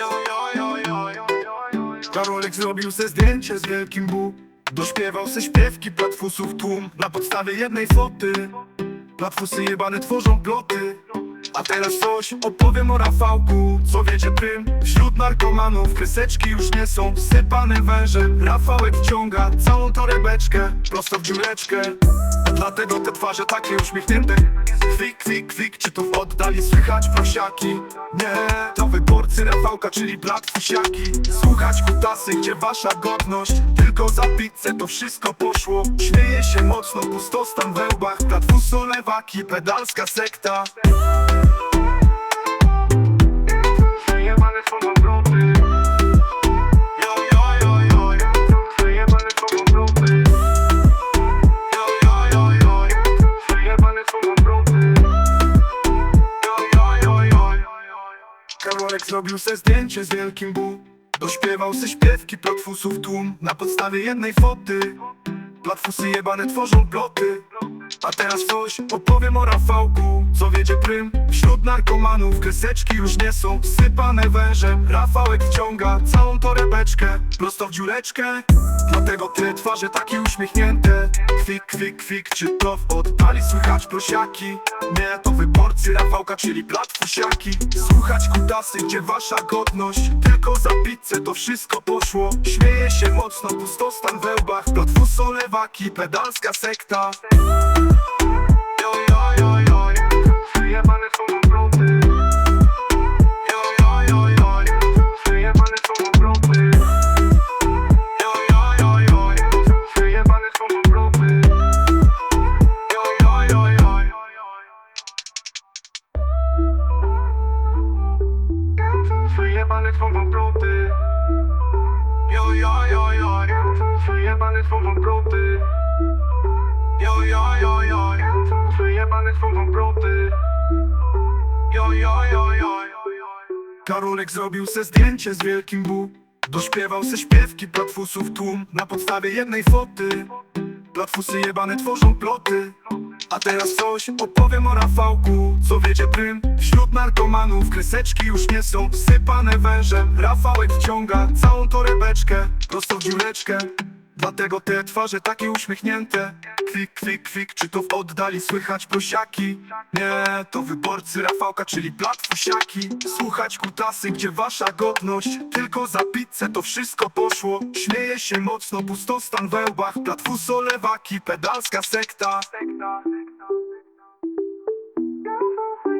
Jo, jo, jo, jo. Karolek zrobił se zdjęcie z wielkim Bu Dośpiewał se śpiewki platfusów tłum Na podstawie jednej foty Platfusy jebane tworzą ploty A teraz coś opowiem o Rafałku. Co wiecie prym? Wśród narkomanów Kryseczki już nie są. Sypane wężem. Rafałek wciąga całą torebeczkę Prosto w dziureczkę. Dlatego te twarze takie uśmiechnięte Kwik, kwik, kwik, czy tu w oddali słychać prosiaki? Nie, to wyborcy Rafałka, czyli blat fusiaki Słuchać kutasy, gdzie wasza godność? Tylko za pizzę to wszystko poszło. Śmieje się mocno, pustostan we łbach. Platfuso, lewaki, pedalska sekta Karolek zrobił se zdjęcie z wielkim Bu. Dośpiewał se śpiewki platfusów tłum. Na podstawie jednej foty Platfusy jebane tworzą ploty. A teraz coś opowiem o Rafałku. Co wiedzie prym? Wśród narkomanów Kreseczki już nie są. Sypane wężem Rafałek wciąga całą torebeczkę Prosto w dziureczkę. Dlatego te twarze takie uśmiechnięte Kwik, kwik, kwik, czy to w oddali słychać prosiaki? Nie, to wyborcy Rafałka, czyli platfusiaki Słuchać kutasy, gdzie wasza godność? Tylko za pizzę to wszystko poszło. Śmieje się mocno, pustostan we łbach. Platfuso, lewaki, pedalska sekta. Jo, jo, jo, jo. Wyjebane są Wyjebane są obroty. Jo, jo, jo, jo. Wyjebane są obroty. Jo, jo, jo, jo, są obroty. Jo, jo, jo, jo, jo. Karolek zrobił se zdjęcie z wielkim Bu Dośpiewał se śpiewki platfusów tłum Na podstawie jednej foty. Platfusy jebane tworzą ploty A teraz coś opowiem o Rafałku Co wiedzie prym? Wśród narkomanów Kreseczki już nie są. Sypane wężem Rafałek wciąga całą torebeczkę Prosto w dziureczkę. Dlatego te twarze takie uśmiechnięte. Kwik, kwik, kwik, czy to w oddali słychać prosiaki? Nie, to wyborcy Rafałka, czyli platfusiaki Słuchać kutasy, gdzie wasza godność? Tylko za pizzę to wszystko poszło. Śmieje się mocno, pustostan we łbach. Platfuso, lewaki, pedalska sekta